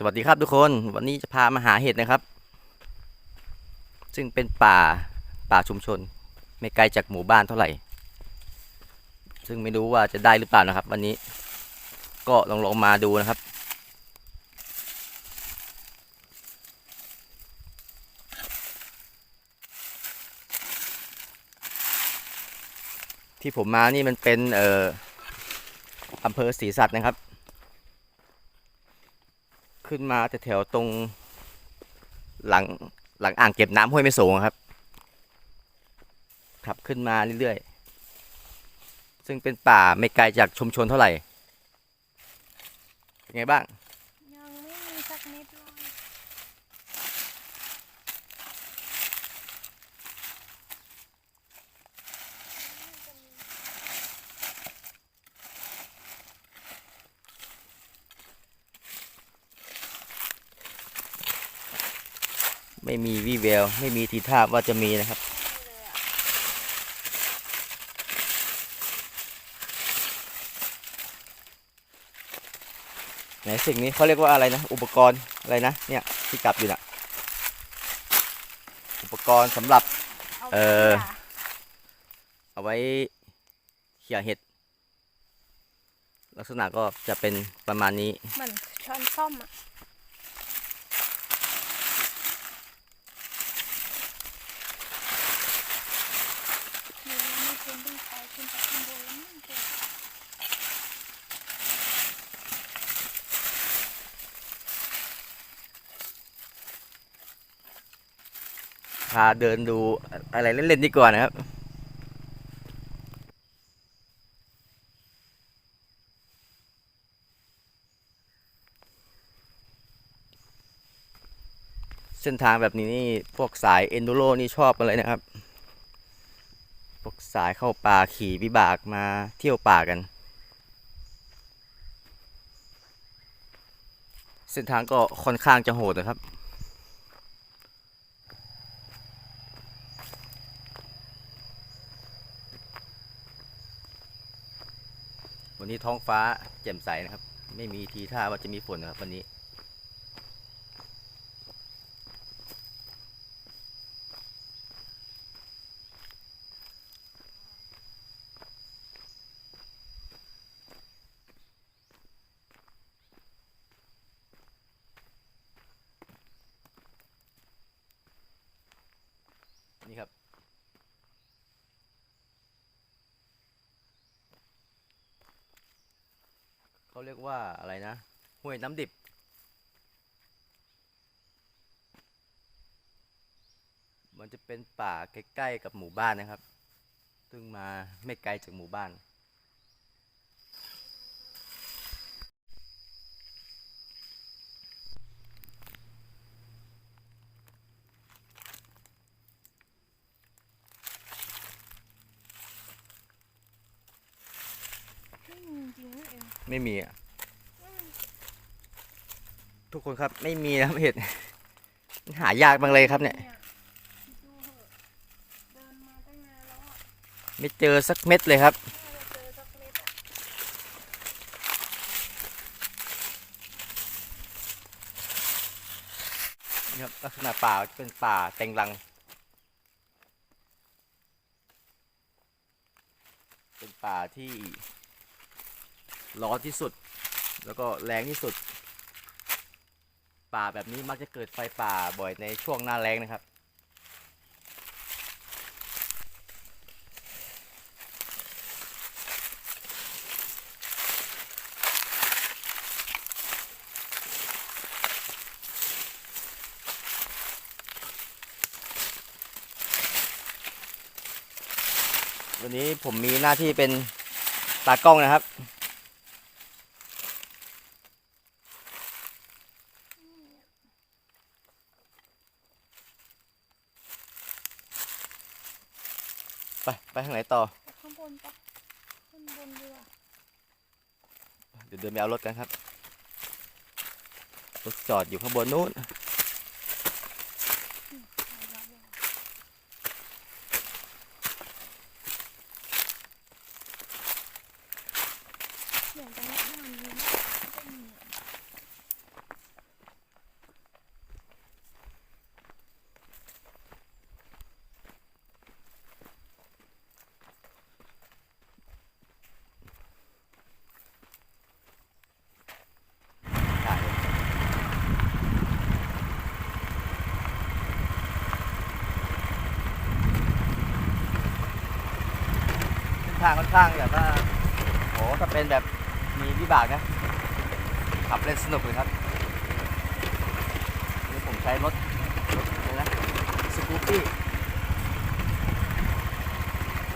สวัสดีครับทุกคนวันนี้จะพามาหาเห็ดนะครับ ซึ่งเป็นป่าป่าชุมชน ไม่ไกลจากหมู่บ้านเท่าไหร่ ซึ่งไม่รู้ว่าจะได้หรือเปล่านะครับ วันนี้ก็ลองลองมาดูนะครับ ที่ผมมานี่มันเป็นเอ่ออำเภอศรีสัตว์นะครับ ขึ้นมาแต่แถวตรงหลังหลังอ่างเก็บน้ำห้วยไม่สูงครับ ขับขึ้นมาเรื่อยๆ ซึ่งเป็นป่าไม่ไกลจากชุมชนเท่าไหร่ เป็นไงบ้าง ยังไม่มีสักเม็ดเลย ไม่มีวี่แวว ไม่มีทีท่าว่าจะมีนะครับไหนสิ่งนี้เขาเรียกว่าอะไรนะ อุปกรณ์อะไรนะ เนี่ยที่จับอยู่น่ะอุปกรณ์สำหรับ เอ่อเอาไว้เขี่ยเห็ด ลักษณะก็จะเป็นประมาณนี้ เหมือนช้อนส้อมอะเดี๋ยวไม่ควรต้องไปขึ้นไปข้างบนแล้วมั้งเจ๊ พาเดินดูอะไรเล่นๆดีกว่านะครับเส้นทางแบบนี้นี่พวกสายเอนดูโรนี่ชอบกันเลยนะครับ พวกสายเข้าป่าขี่วิบากมาเที่ยวป่ากัน เส้นทางก็ค่อนข้างจะโหดนะครับ วันนี้ท้องฟ้าแจ่มใสนะครับ ไม่มีทีท่าว่าจะมีฝนนะครับวันนี้ เขาเรียกว่าอะไรนะห้วยน้ำดิบ มันจะเป็นป่าใกล้ๆกับหมู่บ้านนะครับ ซึ่งมาไม่ไกลจากหมู่บ้าน ไม่มีจริงๆเอง ไม่มีอะ ทุกคนครับไม่มีนะครับเห็ดหายากบางเลยครับเนี่ยดูเหอะเดินมาตั้งนานแล้วอะไม่เจอสักเม็ดเลยครับไม่ได้เจอสักเม็ดอะนี่ครับลักษณะป่าจะเป็นป่าเต็งรัง เป็นป่าที่ ร้อนที่สุด แล้วก็แรงที่สุด ป่าแบบนี้มักจะเกิดไฟป่าบ่อยในช่วงหน้าแล้งนะครับ วันนี้ผมมีหน้าที่เป็นตากล้องนะครับ ไป ไปทางไหนต่อไปข้างบนปะขึ้นบนเรือเดี๋ยวเดินไปเอารถกันครับ รถจอดอยู่ข้างบนนู้น เสียงจังหวะมันมีนะก็มีอะ ทางค่อนข้างแบบว่าโหถ้าเป็นแบบมีวิบากนะขับเล่นสนุกเลยครับนี่ผมใช้รถรถอะไรนะสกูปปี้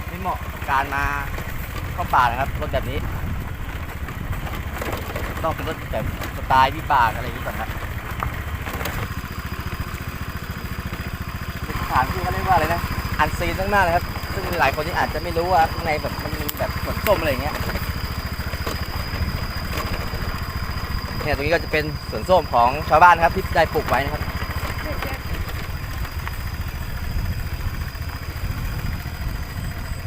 ไม่เหมาะกับการมาเข้าป่านะครับรถแบบนี้ ต้องเป็นรถแบบสไตล์วิบากอะไรอย่างนี้ก่อนครับเป็นสถานที่เขาเรียกว่าอะไรนะอันซีนตั้งหน้าเลยครับ หลายคนที่อาจจะไม่รู้ว่าข้างในแบบมันมีแบบสวนส้มอะไรเงี้ยเนี่ยตรงนี้ก็จะเป็นสวนส้มของชาวบ้านครับที่ได้ปลูกไว้นะครับ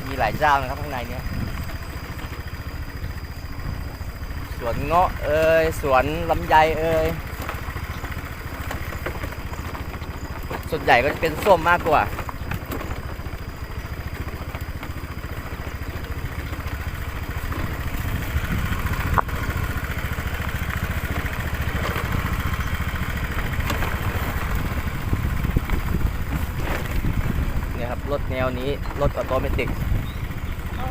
มีหลายเจ้านะครับข้างในเนี้ยสวนเงาะเอ่ยสวนลำไยเอ่ยส่วนใหญ่ก็จะเป็นส้มมากกว่า เนี่ยครับรถแนวนี้รถออโตเมติกเอ้า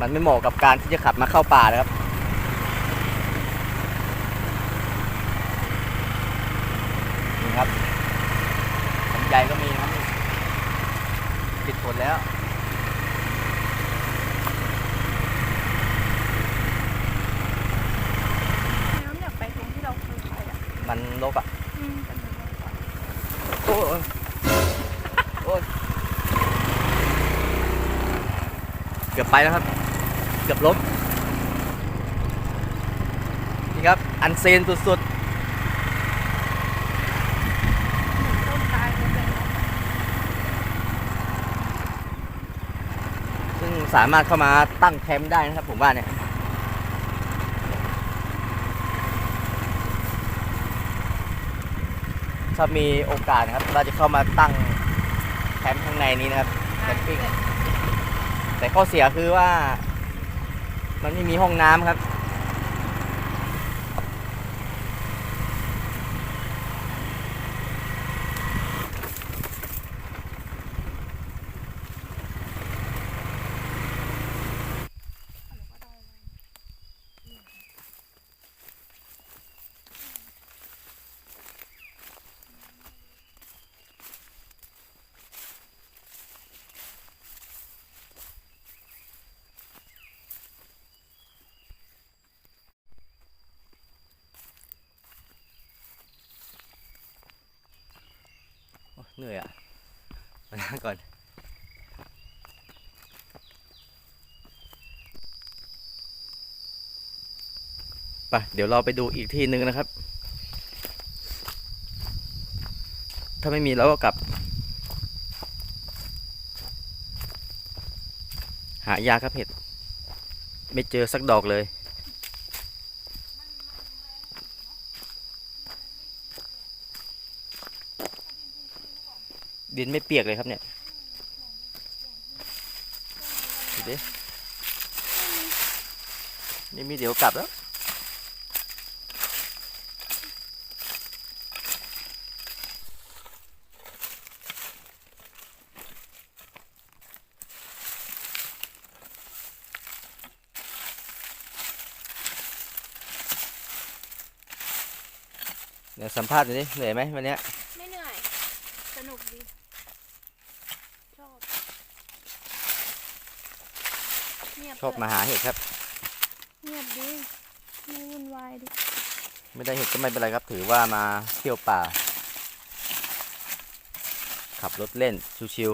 มันไม่เหมาะกับการที่จะขับมาเข้าป่านะครับ นี่ครับลำไยก็มีนะครับติดผลแล้วน้ำอยากไปตรงที่เราเคยไปอะมันลกอะอืมเป็นเหมือนกันโอ้ยโอ้ย เกือบไปแล้วครับ เกือบล้มนี่ครับ อันเซนสุดๆ ซึ่งสามารถเข้ามาตั้งแคมป์ได้นะครับ ผมว่าเนี่ยถ้ามีโอกาสนะครับ เราจะเข้ามาตั้งแคมป์ข้างในนี้นะครับแคมปิ้ง แต่ข้อเสียคือว่า มันไม่มีห้องน้ำครับ เหนื่อยอะ มานั่งก่อน ไปเดี๋ยวเราไปดูอีกที่หนึ่งนะครับ ถ้าไม่มีเราก็กลับ หายาครับเห็ด ไม่เจอสักดอกเลย ดินไม่เปียกเลยครับเนี่ยดูดินี่มีเดี๋ยวกลับแล้วเดี๋ยวสัมภาษณ์หน่อยดิเหนื่อยไหมวันเนี้ย ไม่เหนื่อย สนุกดี ชอบเงีย บชอบมาหาเห็ดครับ เงียบดีไม่วุ่นวายดิไม่ได้เห็ดก็ไม่เป็นไรครับ ถือว่ามาเที่ยวป่า ขับรถเล่นชิวนี่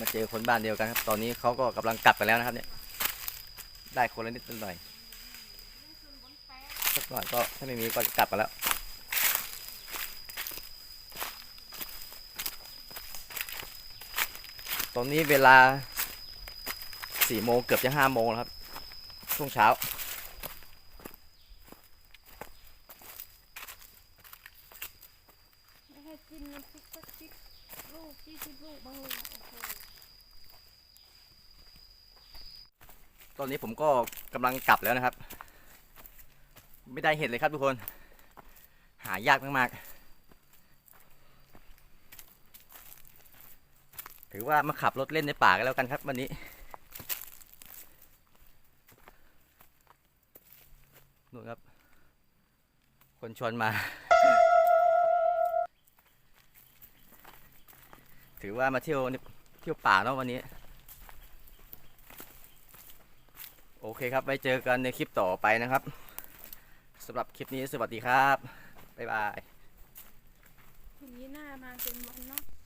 มาเจอคนบ้านเดียวกันครับ ตอนนี้เขาก็กำลังกลับกันแล้วนะครับ เนี่ย ได้คนละนิดละหน่อยสักหน่อยก็ถ้าไม่มีก็จะกลับกันแล้วตอนนี้เวลาสี่โมงเกือบจะห้าโมงแล้วครับ ช่วงเช้า ไม่ให้กินน้ำพริกสักสิบลูกยี่สิบลูกบางเลยโอ้โห ตอนนี้ผมก็กำลังกลับแล้วนะครับ ไม่ได้เห็นเลยครับทุกคน หายากมากๆถือว่ามาขับรถเล่นในป่ากันแล้วกันครับ วันนี้นู่นครับ คนชวนมา ถือว่ามาเที่ยวเที่ยวป่าเนาะวันนี้ โอเคครับ ไว้เจอกันในคลิปต่อไปนะครับสำหรับคลิปนี้สวัสดีครับ บ๊ายบายวันนี้หน้ามาเป็นวันเนาะ